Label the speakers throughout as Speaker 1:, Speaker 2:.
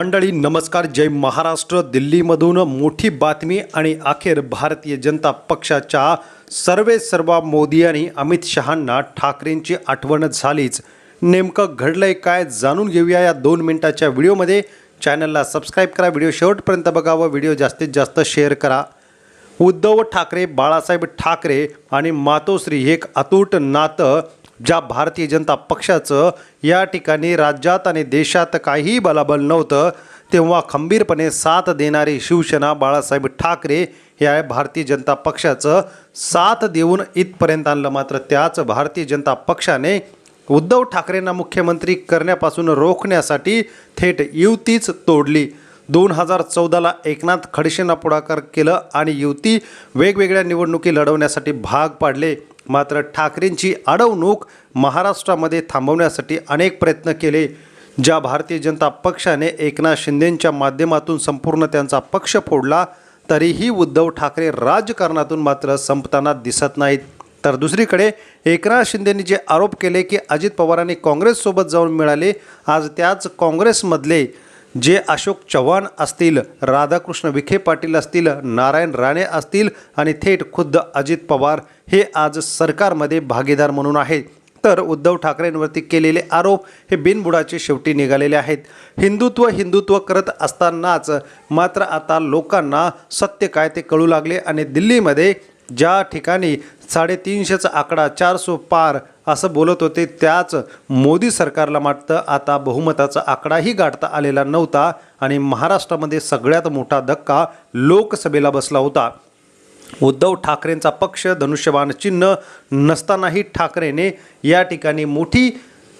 Speaker 1: मंडळी नमस्कार. जय महाराष्ट्र. दिल्लीमधून मोठी बातमी आणि अखेर भारतीय जनता पक्षाच्या सर्वे सर्व मोदी आणि अमित शहांना ठाकरेंची आठवण झालीच. नेमकं घडलंय काय जाणून घेऊया या दोन मिनिटाच्या व्हिडिओमध्ये. चॅनलला सबस्क्राईब करा व्हिडिओ शेवटपर्यंत बघा व व्हिडिओ जास्तीत जास्त शेअर करा. उद्धव ठाकरे बाळासाहेब ठाकरे आणि मातोश्री हे एक अतूट नातं ज्या भारतीय जनता पक्षाचं या ठिकाणी राज्यात आणि देशात काहीही बलाबल नव्हतं तेव्हा खंबीरपणे साथ देणारी शिवसेना बाळासाहेब ठाकरे या भारतीय जनता पक्षाचं साथ देऊन इथपर्यंत आणलं. मात्र त्याच भारतीय जनता पक्षाने उद्धव ठाकरेंना मुख्यमंत्री करण्यापासून रोखण्यासाठी थेट युतीच तोडली. दोन हजार चौदाला एकनाथ खडसेंना पुढाकार केलं आणि युती वेगवेगळ्या निवडणुकी लढवण्यासाठी भाग पाडले. मात्र ठाकरेंची अडवणूक महाराष्ट्रामध्ये थांबवण्यासाठी अनेक प्रयत्न केले ज्या भारतीय जनता पक्षाने एकनाथ शिंदेंच्या माध्यमातून संपूर्ण त्यांचा पक्ष फोडला तरीही उद्धव ठाकरे राजकारणातून मात्र संपताना दिसत नाहीत. तर दुसरीकडे एकनाथ शिंदेंनी जे आरोप केले की अजित पवारांनी काँग्रेससोबत जाऊन मिळाले आज त्याच काँग्रेसमधले जे अशोक चव्हाण असतील राधाकृष्ण विखे पाटील असतील नारायण राणे असतील आणि थेट खुद्द अजित पवार हे आज सरकारमध्ये भागीदार म्हणून आहेत. तर उद्धव ठाकरेंवरती केलेले आरोप हे बिनबुडाचे शेवटी निघालेले आहेत. हिंदुत्व हिंदुत्व करत असतानाच मात्र आता लोकांना सत्य काय ते कळू लागले आणि दिल्लीमध्ये ज्या ठिकाणी साडेतीनशेचा आकडा चारसो पार असं बोलत होते. त्याच मोदी सरकारला मात्र आता बहुमताचा आकडाही गाठता आलेला नव्हता आणि महाराष्ट्रामध्ये सगळ्यात मोठा धक्का लोकसभेला बसला होता. उद्धव ठाकरेंचा पक्ष धनुष्यबाण चिन्ह नसतानाही ठाकरेने या ठिकाणी मोठी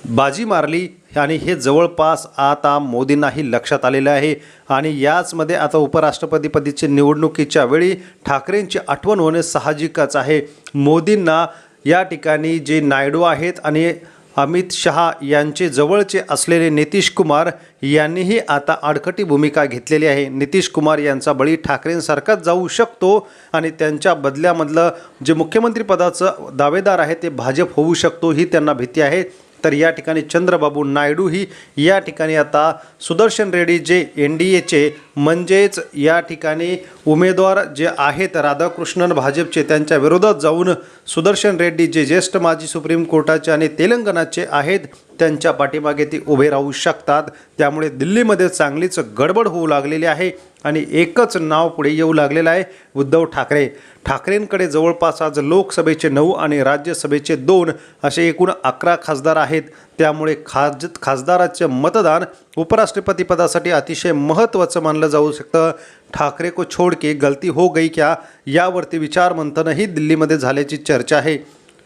Speaker 1: बाजी मारली आणि हे जवळपास आता मोदींनाही लक्षात आलेलं आहे. आणि याचमध्ये आता उपराष्ट्रपतीपदीची निवडणुकीच्या वेळी ठाकरेंची आठवण होणे साहजिकच आहे. मोदींना या ठिकाणी जे नायडू आहेत आणि अमित शहा यांचे जवळचे असलेले नितीश कुमार यांनीही आता आडकटी भूमिका घेतलेली आहे. नितीश कुमार यांचा बळी ठाकरेंसारखाच जाऊ शकतो आणि त्यांच्या बदल्यामधलं जे मुख्यमंत्रीपदाचं दावेदार आहे ते भाजप होऊ शकतो ही त्यांना भीती आहे. तर या ठिकाणी चंद्रबाबू नायडू ही या ठिकाणी आता सुदर्शन रेड्डी जे एन डी एचे म्हणजेच या ठिकाणी उमेदवार जे आहेत राधाकृष्णन भाजपचे त्यांच्या विरोधात जाऊन सुदर्शन रेड्डी जे ज्येष्ठ माजी सुप्रीम कोर्टाचे आणि तेलंगणाचे आहेत त्यांच्या पाठीमागे ते उभे राहू शकतात. त्यामुळे दिल्लीमध्ये चांगलीच गडबड होऊ लागलेली आहे. आणि एकच नाव पुढे येऊ लागलेलं आहे उद्धव ठाकरे. ठाकरेंकडे जवळपास आज लोकसभेचे नऊ आणि राज्यसभेचे दोन असे एकूण अकरा खासदार आहेत. त्यामुळे खाज खासदाराचे मतदान उपराष्ट्रपतीपदासाठी अतिशय महत्त्वाचं मानलं जाऊ शकतं. ठाकरे को छोड के गलती हो गई क्या? यावरती विचारमंथनही दिल्लीमध्ये झाल्याची चर्चा आहे.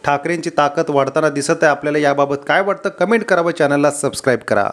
Speaker 1: ठाकरेंची ताकद वाढताना दिसत आहे. आपल्याला याबाबत काय वाटतं? कमेंट करावं चॅनलला सबस्क्राईब करा.